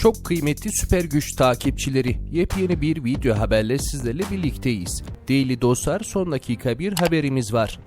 Çok kıymetli süper güç takipçileri, yepyeni bir video haberle sizlerle birlikteyiz. Değerli dostlar, son dakika bir haberimiz var.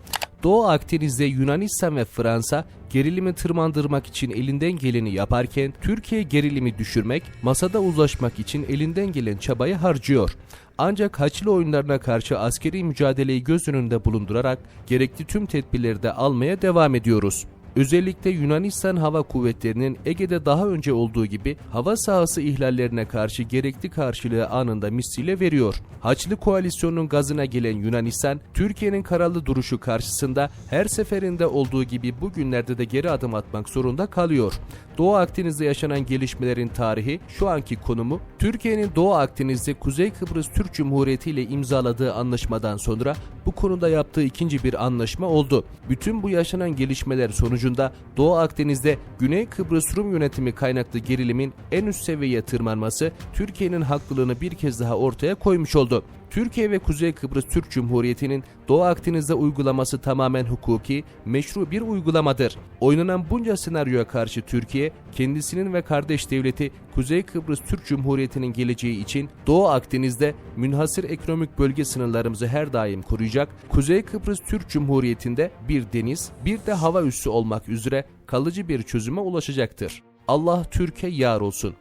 Doğu Akdeniz'de Yunanistan ve Fransa gerilimi tırmandırmak için elinden geleni yaparken Türkiye gerilimi düşürmek, masada uzlaşmak için elinden gelen çabayı harcıyor. Ancak Haçlı oyunlarına karşı askeri mücadeleyi göz önünde bulundurarak gerekli tüm tedbirleri de almaya devam ediyoruz. Özellikle Yunanistan Hava Kuvvetleri'nin Ege'de daha önce olduğu gibi hava sahası ihlallerine karşı gerekli karşılığı anında misliyle veriyor. Haçlı koalisyonun gazına gelen Yunanistan, Türkiye'nin kararlı duruşu karşısında her seferinde olduğu gibi bugünlerde de geri adım atmak zorunda kalıyor. Doğu Akdeniz'de yaşanan gelişmelerin tarihi, şu anki konumu, Türkiye'nin Doğu Akdeniz'de Kuzey Kıbrıs Türk Cumhuriyeti ile imzaladığı anlaşmadan sonra bu konuda yaptığı ikinci bir anlaşma oldu. Bütün bu yaşanan gelişmeler sonucunda Doğu Akdeniz'de Güney Kıbrıs Rum yönetimi kaynaklı gerilimin en üst seviyeye tırmanması Türkiye'nin haklılığını bir kez daha ortaya koymuş oldu. Türkiye ve Kuzey Kıbrıs Türk Cumhuriyeti'nin Doğu Akdeniz'de uygulaması tamamen hukuki, meşru bir uygulamadır. Oynanan bunca senaryoya karşı Türkiye, kendisinin ve kardeş devleti Kuzey Kıbrıs Türk Cumhuriyeti'nin geleceği için Doğu Akdeniz'de münhasır ekonomik bölge sınırlarımızı her daim koruyacak, Kuzey Kıbrıs Türk Cumhuriyeti'nde bir deniz, bir de hava üssü olmak üzere kalıcı bir çözüme ulaşacaktır. Allah Türkiye yar olsun.